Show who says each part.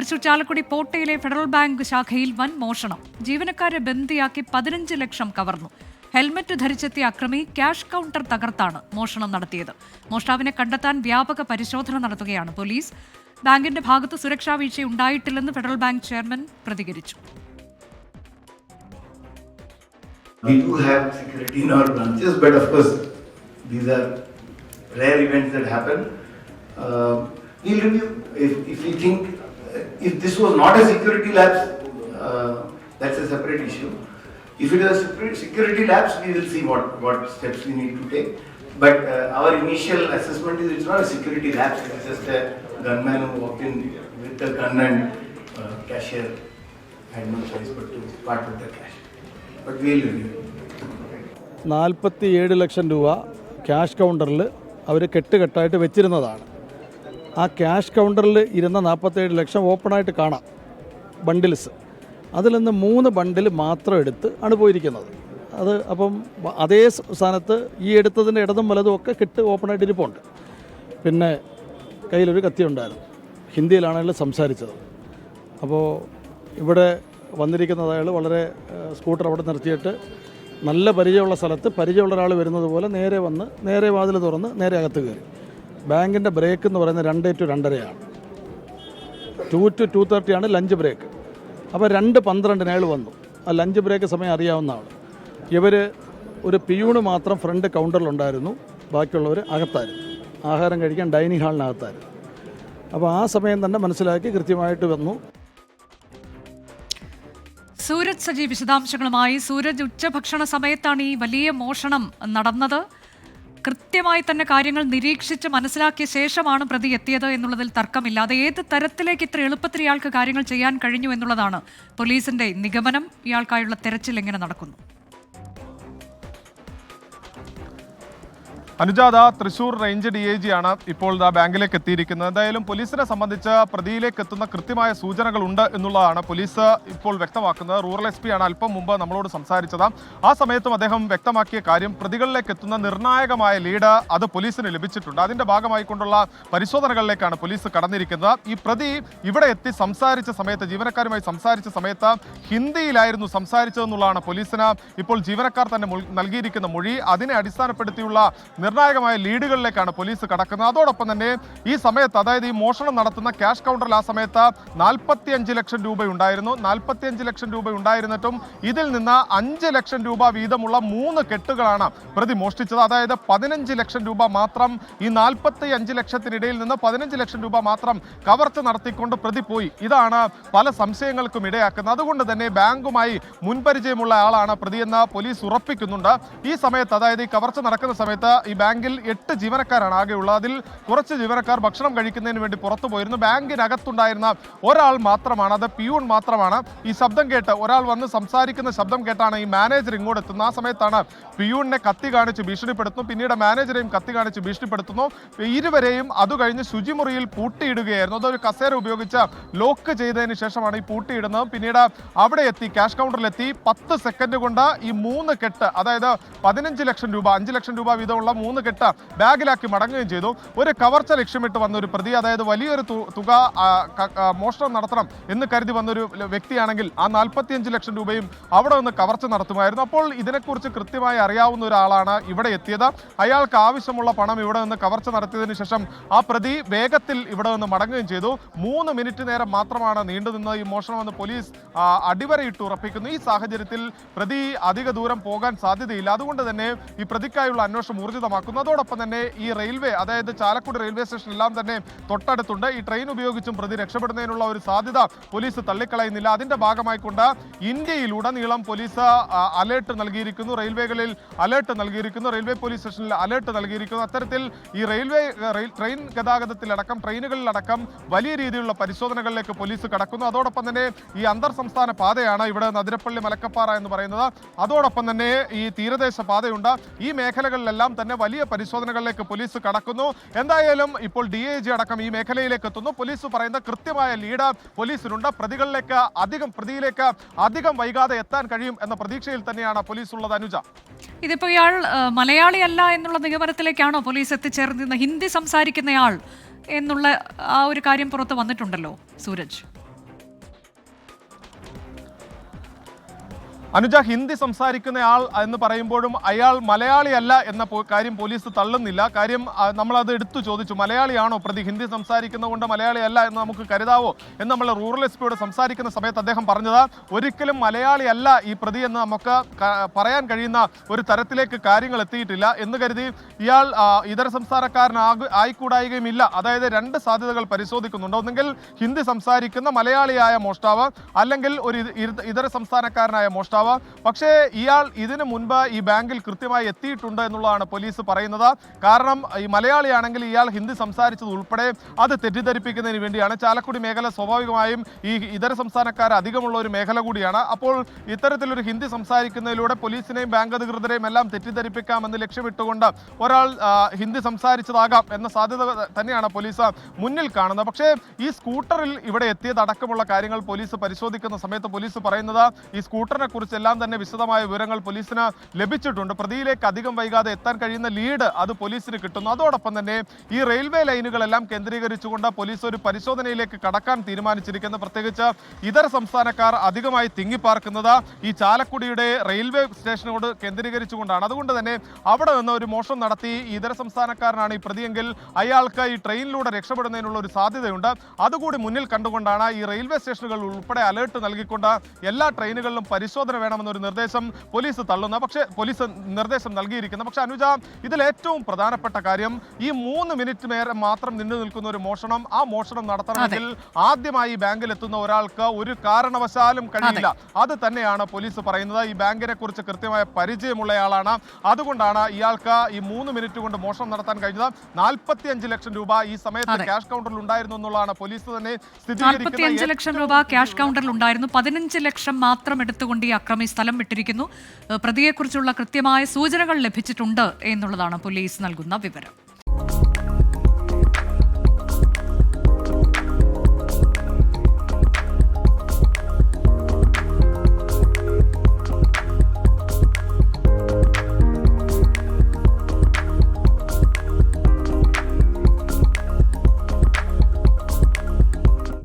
Speaker 1: തൃശൂർ ചാലക്കുടി പോട്ടയിലെ federal bank ശാഖയിൽ വൻ മോഷണം. ജീവനക്കാരെ ബന്ദിയാക്കി പതിനഞ്ച് ലക്ഷം കവർന്നു. ഹെൽമറ്റ് ധരിച്ചെത്തിയ അക്രമി ക്യാഷ് കൗണ്ടർ തകർത്താണ് മോഷണം നടത്തിയത്. മോഷ്ടാവിനെ കണ്ടെത്താൻ വ്യാപക പരിശോധന നടത്തുകയാണ് പോലീസ്. ബാങ്കിന്റെ ഭാഗത്ത് സുരക്ഷാ വീഴ്ച ഉണ്ടായിട്ടില്ലെന്ന് ഫെഡറൽ ബാങ്ക് ചെയർമാൻ പ്രതികരിച്ചു.
Speaker 2: Have security in our branches, but of course, these are rare events that happen. Uh, we'll review if, if we think if this was not a security lapse, uh, that's a separate issue. If it is a security lapse, we will see what, what steps we need to take. But uh, our initial assessment is it's not a security lapse, it's just a gunman who walked in with a gun and uh, cashier had no choice but to part with the cash. But we'll review.
Speaker 3: നാൽപ്പത്തി ഏഴ് ലക്ഷം രൂപ cash കൗണ്ടറിൽ അവർ കെട്ടുകെട്ടായിട്ട് വെച്ചിരുന്നതാണ് ആ cash കൗണ്ടറിൽ ഇരുന്ന നാൽപ്പത്തേഴ് ലക്ഷം ഓപ്പണായിട്ട് കാണാം ബണ്ടിൽസ്. അതിൽ നിന്ന് മൂന്ന് ബണ്ടിൽ മാത്രം എടുത്ത് ആണ് പോയിരിക്കുന്നത്. അത് അപ്പം അതേ സ്ഥാനത്ത് ഈ എടുത്തതിന്റെ ഇടതും വലതും ഒക്കെ കിട്ട് ഓപ്പണായിട്ട് ഇരിപ്പുണ്ട്. പിന്നെ കയ്യിലൊരു കത്തി ഉണ്ടായിരുന്നു. ഹിന്ദിയിലാണെങ്കിലും സംസാരിച്ചത്. അപ്പോൾ ഇവിടെ വന്നിരിക്കുന്നത് അയാൾ വളരെ സ്കൂട്ടർ അവിടെ നിർത്തിയിട്ട് നല്ല പരിചയമുള്ള സ്ഥലത്ത് പരിചയമുള്ള ഒരാൾ വരുന്നത് പോലെ നേരെ വന്ന് നേരെ വാതിൽ തുറന്ന് നേരെ അകത്ത് കയറി. ബാങ്കിന്റെ ബ്രേക്ക് എന്ന് പറയുന്നത് രണ്ട് ടു രണ്ടരയാണ്. ടു ടു ടു തേർട്ടിയാണ് ലഞ്ച് ബ്രേക്ക് അപ്പോൾ രണ്ട് പന്ത്രണ്ടിന് അയാൾ വന്നു. ആ ലഞ്ച് ബ്രേക്ക് സമയം അറിയാവുന്ന ആൾ ഇവർ ഒരു പിയൂണ് മാത്രം ഫ്രണ്ട് കൗണ്ടറിലുണ്ടായിരുന്നു ബാക്കിയുള്ളവർ അകത്തായിരുന്നു. ആഹാരം കഴിക്കാൻ ഡൈനിങ് ഹാളിനകത്തായിരുന്നു അപ്പോൾ ആ സമയം തന്നെ മനസ്സിലാക്കി കൃത്യമായിട്ട് വന്നു.
Speaker 1: സൂരജ് സജി വിശദാംശങ്ങളുമായി. സൂരജ് ഉച്ചഭക്ഷണ സമയത്താണ് ഈ വലിയ മോഷണം നടന്നത്. കൃത്യമായി തന്നെ കാര്യങ്ങൾ നിരീക്ഷിച്ച് മനസ്സിലാക്കിയ ശേഷമാണ് പ്രതി എത്തിയത് എന്നുള്ളതിൽ തർക്കമില്ലാതെ ഏത് തരത്തിലേക്ക് ഇത്ര എളുപ്പത്തിൽ ഇയാൾക്ക് കാര്യങ്ങൾ ചെയ്യാൻ കഴിഞ്ഞു എന്നുള്ളതാണ്. പോലീസിന്റെ നിഗമനം ഇയാൾക്കായുള്ള തെരച്ചിൽ എങ്ങനെ നടക്കുന്നു?
Speaker 4: അനുജാത Thrissur range D I G ആണ് ഇപ്പോൾ ദാ ബാങ്കിലേക്ക് എത്തിയിരിക്കുന്നത്. എന്തായാലും പോലീസിനെ സംബന്ധിച്ച് പ്രതിയിലേക്ക് എത്തുന്ന കൃത്യമായ സൂചനകൾ ഉണ്ട് എന്നുള്ളതാണ് പോലീസ് ഇപ്പോൾ വ്യക്തമാക്കുന്നത്. റൂറൽ എസ് പി ആണ് അല്പം മുമ്പ് നമ്മളോട് സംസാരിച്ചത്. ആ സമയത്തും അദ്ദേഹം വ്യക്തമാക്കിയ കാര്യം പ്രതികളിലേക്ക് എത്തുന്ന നിർണായകമായ ലീഡ് അത് പോലീസിന് ലഭിച്ചിട്ടുണ്ട്. അതിന്റെ ഭാഗമായി കൊണ്ടുള്ള പരിശോധനകളിലേക്കാണ് പോലീസ് കടന്നിരിക്കുന്നത്. ഈ പ്രതി ഇവിടെ എത്തി സംസാരിച്ച സമയത്ത് ജീവനക്കാരുമായി സംസാരിച്ച സമയത്ത് ഹിന്ദിയിലായിരുന്നു സംസാരിച്ചതെന്നുള്ളതാണ് പോലീസിന് ഇപ്പോൾ ജീവനക്കാർ തന്നെ നൽകിയിരിക്കുന്ന മൊഴി. അതിനെ അടിസ്ഥാനപ്പെടുത്തിയുള്ള നിർണായകമായ ലീഡുകളിലേക്കാണ് പോലീസ് കടക്കുന്നത്. അതോടൊപ്പം തന്നെ ഈ സമയത്ത് അതായത് ഈ മോഷണം നടത്തുന്ന ക്യാഷ് കൗണ്ടറിൽ ആ സമയത്ത് നാൽപ്പത്തിയഞ്ച് ലക്ഷം രൂപ ഉണ്ടായിരുന്നു നാൽപ്പത്തിയഞ്ച് ലക്ഷം രൂപ ഉണ്ടായിരുന്നിട്ടും ഇതിൽ നിന്ന് അഞ്ച് ലക്ഷം രൂപ വീതമുള്ള മൂന്ന് കെട്ടുകളാണ് പ്രതി മോഷ്ടിച്ചത്. അതായത് പതിനഞ്ച് ലക്ഷം രൂപ മാത്രം ഈ നാൽപ്പത്തി അഞ്ച് ലക്ഷത്തിനിടയിൽ നിന്ന് പതിനഞ്ച് ലക്ഷം രൂപ മാത്രം കവർച്ച നടത്തിക്കൊണ്ട് പ്രതി പോയി. ഇതാണ് പല സംശയങ്ങൾക്കും ഇടയാക്കുന്നത്. അതുകൊണ്ട് തന്നെ ബാങ്കുമായി മുൻപരിചയമുള്ള ആളാണ് പ്രതിയെന്ന് പോലീസ് ഉറപ്പിക്കുന്നുണ്ട്. ഈ സമയത്ത് അതായത് ഈ കവർച്ച നടക്കുന്ന സമയത്ത് ഈ ബാങ്കിൽ എട്ട് ജീവനക്കാരാണ്. ആകെയുള്ളത് അതിൽ കുറച്ച് ജീവനക്കാർ ഭക്ഷണം കഴിക്കുന്നതിന് വേണ്ടി പുറത്തു പോയിരുന്നു. ബാങ്കിനകത്തുണ്ടായിരുന്ന ഒരാൾ മാത്രമാണ്. അത് പിയൂൺ മാത്രമാണ്. ഈ ശബ്ദം കേട്ട് ഒരാൾ വന്ന് സംസാരിക്കുന്ന ശബ്ദം കേട്ടാണ് ഈ മാനേജർ ഇങ്ങോട്ട് എത്തുന്നത്. ആ സമയത്താണ് പിയൂണിനെ കത്തി കാണിച്ച് ഭീഷണിപ്പെടുത്തുന്നു. പിന്നീട് മാനേജരെയും കത്തി കാണിച്ച് ഭീഷണിപ്പെടുത്തുന്നു. ഇരുവരെയും അത് കഴിഞ്ഞ് ശുചിമുറിയിൽ പൂട്ടിയിടുകയായിരുന്നു. അതൊരു കസേര ഉപയോഗിച്ച് ലോക്ക് ചെയ്തതിന് ശേഷമാണ് ഈ പൂട്ടിയിടുന്നത്. പിന്നീട് അവിടെ എത്തി ക്യാഷ് കൗണ്ടറിലെത്തി. പത്ത് സെക്കൻഡ് കൊണ്ട് ഈ മൂന്ന് കെട്ട് അതായത് പതിനഞ്ച് ലക്ഷം രൂപ അഞ്ച് ലക്ഷം രൂപ വീതമുള്ള മൂന്ന് കെട്ട് ബാഗിലാക്കി മടങ്ങുകയും ചെയ്തു. ഒരു കവർച്ച ലക്ഷ്യമിട്ട് വന്ന ഒരു പ്രതി അതായത് വലിയൊരു തുക മോഷണം നടത്തണം എന്ന് കരുതി വന്നൊരു വ്യക്തിയാണെങ്കിൽ ആ നാൽപ്പത്തിയഞ്ച് ലക്ഷം രൂപയും അവിടെ നിന്ന് കവർച്ച നടത്തുമായിരുന്നു. അപ്പോൾ ഇതിനെക്കുറിച്ച് കൃത്യമായി അറിയാവുന്ന ഒരാളാണ് ഇവിടെ എത്തിയത്. അയാൾക്ക് ആവശ്യമുള്ള പണം ഇവിടെ നിന്ന് കവർച്ച നടത്തിയതിനു ശേഷം ആ പ്രതി വേഗത്തിൽ ഇവിടെ നിന്ന് മടങ്ങുകയും ചെയ്തു. മൂന്ന് മിനിറ്റ് നേരം മാത്രമാണ് നീണ്ടുനിന്നത് ഈ മോഷണമെന്ന് പോലീസ് അടിവരയിട്ട് ഉറപ്പിക്കുന്നു. ഈ സാഹചര്യത്തിൽ പ്രതി അധിക ദൂരം പോകാൻ സാധ്യതയില്ല. അതുകൊണ്ട് തന്നെ ഈ പ്രതിക്കായുള്ള അന്വേഷണം ഊർജിതമാക്കുന്നു അതോടൊപ്പം തന്നെ ഈ റെയിൽവേ അതായത് ചാലക്കുടി റെയിൽവേ സ്റ്റേഷൻ എല്ലാം തന്നെ തൊട്ടടുത്തുണ്ട്. ഈ ട്രെയിൻ ഉപയോഗിച്ചും പ്രതി രക്ഷപ്പെടുന്നതിനുള്ള ഒരു സാധ്യത പോലീസ് തള്ളിക്കളയുന്നില്ല. അതിന്റെ ഭാഗമായിക്കൊണ്ട് ഇന്ത്യയിലുടനീളം പോലീസ് അലേർട്ട് നൽകിയിരിക്കുന്നു. റെയിൽവേകളിൽ അലേർട്ട് നൽകിയിരിക്കുന്നു. റെയിൽവേ പോലീസ് സ്റ്റേഷനിൽ അലേർട്ട് നൽകിയിരിക്കുന്നു. അത്തരത്തിൽ ഈ റെയിൽവേ ട്രെയിൻ ഗതാഗതത്തിലടക്കം ട്രെയിനുകളിലടക്കം വലിയ രീതിയിലുള്ള പരിശോധനകളിലേക്ക് പോലീസ് കടക്കുന്നു. അതോടൊപ്പം തന്നെ ഈ അന്തർ സംസ്ഥാന പാതയാണ് ഇവിടെ നദിരപ്പള്ളി മലക്കപ്പാറ എന്ന് പറയുന്നത്. അതോടൊപ്പം തന്നെ ഈ തീരദേശ പാതയുണ്ട്. ഈ മേഖലകളിലെല്ലാം തന്നെ വലിയ പരിശോധനകളിലേക്ക് പോലീസ് കടക്കുന്നു. എന്തായാലും ഇപ്പോൾ ഡി ഐ ജി അടക്കം ഈ മേഖലയിലേക്ക് എത്തുന്നു. പോലീസ് പറയുന്ന കൃത്യമായ ലീഡ് പോലീസിനുണ്ട്. പ്രതികളിലേക്ക് അധികം പ്രതിയിലേക്ക് അധികം വൈകാതെ എത്താൻ കഴിയും എന്ന പ്രതീക്ഷയിൽ തന്നെയാണ് പോലീസ് ഉള്ളത് അനുജ.
Speaker 1: ഇതിപ്പോ ഇയാൾ മലയാളിയല്ല എന്നുള്ള നിഗമനത്തിലേക്കാണോ പോലീസ് എത്തിച്ചേർന്നിരുന്ന ഹിന്ദി സംസാരിക്കുന്നയാൾ എന്നുള്ള ആ ഒരു കാര്യം പുറത്ത് വന്നിട്ടുണ്ടല്ലോ സൂരജ്.
Speaker 4: അനുജ ഹിന്ദി സംസാരിക്കുന്ന ആൾ എന്ന് പറയുമ്പോഴും അയാൾ മലയാളിയല്ല എന്ന കാര്യം പോലീസ് തള്ളുന്നില്ല. കാര്യം നമ്മളത് എടുത്തു ചോദിച്ചു. മലയാളിയാണോ പ്രതി? ഹിന്ദി സംസാരിക്കുന്നതുകൊണ്ട് മലയാളിയല്ല എന്ന് നമുക്ക് കരുതാവോ? എന്ന് നമ്മൾ റൂറൽ എസ് പിയോട് സംസാരിക്കുന്ന സമയത്ത് അദ്ദേഹം പറഞ്ഞത് ഒരിക്കലും മലയാളിയല്ല ഈ പ്രതി എന്ന് നമുക്ക് പറയാൻ കഴിയുന്ന ഒരു തരത്തിലേക്ക് കാര്യങ്ങൾ എത്തിയിട്ടില്ല. എന്ന് കരുതി ഇയാൾ ഇതര സംസ്ഥാനക്കാരനാക ആയിക്കൂടായികയുമില്ല. അതായത് രണ്ട് സാധ്യതകൾ പരിശോധിക്കുന്നുണ്ട്. ഒന്നെങ്കിൽ ഹിന്ദി സംസാരിക്കുന്ന മലയാളിയായ മോഷ്ടാവ് അല്ലെങ്കിൽ ഒരു ഇത- ഇത- ഇതര സംസ്ഥാനക്കാരനായ മോഷ്ടാവ്. പക്ഷേ ഇയാൾ ഇതിനു മുൻപ് ഈ ബാങ്കിൽ കൃത്യമായി എത്തിയിട്ടുണ്ട് എന്നുള്ളതാണ് പോലീസ് പറയുന്നത്. കാരണം ഈ മലയാളിയാണെങ്കിൽ ഇയാൾ ഹിന്ദി സംസാരിച്ചത് ഉൾപ്പെടെ അത് തെറ്റിദ്ധരിപ്പിക്കുന്നതിന് വേണ്ടിയാണ്. ചാലക്കുടി മേഖല സ്വാഭാവികമായും ഈ ഇതര സംസ്ഥാനക്കാർ അധികമുള്ള ഒരു മേഖല കൂടിയാണ്. അപ്പോൾ ഇത്തരത്തിലൊരു ഹിന്ദി സംസാരിക്കുന്നതിലൂടെ പോലീസിനെയും ബാങ്ക് അധികൃതരെയും എല്ലാം തെറ്റിദ്ധരിപ്പിക്കാമെന്ന് ലക്ഷ്യമിട്ടുകൊണ്ട് ഒരാൾ ഹിന്ദി സംസാരിച്ചതാകാം എന്ന സാധ്യത തന്നെയാണ് പോലീസ് മുന്നിൽ കാണുന്നത്. പക്ഷേ ഈ സ്കൂട്ടറിൽ ഇവിടെ എത്തിയതടക്കമുള്ള കാര്യങ്ങൾ പോലീസ് പരിശോധിക്കുന്ന സമയത്ത് പോലീസ് പറയുന്നത് ഈ സ്കൂട്ടറിനെ കുറിച്ചെല്ലാം തന്നെ വിശദമായ വിവരങ്ങൾ പോലീസിന് ലഭിച്ചിട്ടുണ്ട്. പ്രതിയിലേക്ക് അധികം വൈകാതെ എത്താൻ കഴിയുന്ന ലീഡ് അത് പോലീസിന് കിട്ടുന്നു. അതോടൊപ്പം തന്നെ ഈ റെയിൽവേ ലൈനുകളെല്ലാം കേന്ദ്രീകരിച്ചുകൊണ്ട് പോലീസ് ഒരു പരിശോധനയിലേക്ക് കടക്കാൻ തീരുമാനിച്ചിരിക്കുന്നു. പ്രത്യേകിച്ച് ഇതര സംസ്ഥാനക്കാർ അധികമായി തിങ്ങിപ്പാർക്കുന്നത് ഈ ചാലക്കുടിയുടെ റെയിൽവേ സ്റ്റേഷനോട് കേന്ദ്രീകരിച്ചുകൊണ്ടാണ്. അതുകൊണ്ട് തന്നെ അവിടെ നിന്ന് ഒരു മോഷണം നടത്തി ഇതര സംസ്ഥാനക്കാരനാണ് ഈ പ്രതിയെങ്കിൽ അയാൾക്ക് ഈ ട്രെയിനിലൂടെ രക്ഷപ്പെടുന്നതിനുള്ള ഒരു സാധ്യതയുണ്ട്. അതുകൂടി മുന്നിൽ കണ്ടുകൊണ്ടാണ് ഈ റെയിൽവേ സ്റ്റേഷനുകൾ ഉൾപ്പെടെ അലേർട്ട് നൽകിക്കൊണ്ട് എല്ലാ ട്രെയിനുകളിലും പരിശോധന വേണമെന്നൊരു നിർദ്ദേശം പോലീസ് തള്ളുന്ന പക്ഷേ പോലീസ് നിർദ്ദേശം നൽകിയിരിക്കുന്നു. പക്ഷേ അനുജ ഇതിൽ ഏറ്റവും പ്രധാനപ്പെട്ട കാര്യം ഈ മൂന്ന് മിനിറ്റ് നേരം മാത്രം നിന്നു നിൽക്കുന്ന ഒരു മോഷണം. ആ മോഷണം നടത്തണമെങ്കിൽ ആദ്യമായി ബാങ്കിൽ എത്തുന്ന ഒരാൾക്ക് ഒരു കാരണവശാലും കഴിയില്ല. അത്. തന്നെയാണ് പോലീസ് പറയുന്നത്. ഈ ബാങ്കിനെ കുറിച്ച് കൃത്യമായ പരിചയമുള്ളയാളാണ്. അതുകൊണ്ടാണ് ഇയാൾക്ക് ഈ മൂന്ന് മിനിറ്റ് കൊണ്ട് മോഷണം നടത്താൻ കഴിഞ്ഞത്. നാൽപ്പത്തി അഞ്ച് ലക്ഷം രൂപ ഈ സമയത്ത്. ക്യാഷ് കൗണ്ടറിൽ ഉണ്ടായിരുന്നു എന്നുള്ളതാണ് പോലീസ് തന്നെ
Speaker 1: സ്ഥിതി
Speaker 4: സ്ഥിരീകരിക്കുന്നത്
Speaker 1: ലക്ഷം രൂപ ക്യാഷ് കൗണ്ടറിൽ ഉണ്ടായിരുന്നു. പതിനഞ്ച് ലക്ഷം മാത്രം എടുത്തുകൊണ്ട് ഈ അക്രമി സ്ഥലം വിട്ടിരിക്കുന്നു. പ്രതിയെക്കുറിച്ചുള്ള കൃത്യമായ സൂചനകൾ ലഭിച്ചിട്ടുണ്ട് എന്നുള്ളതാണ് പോലീസ് നൽകുന്ന വിവരം.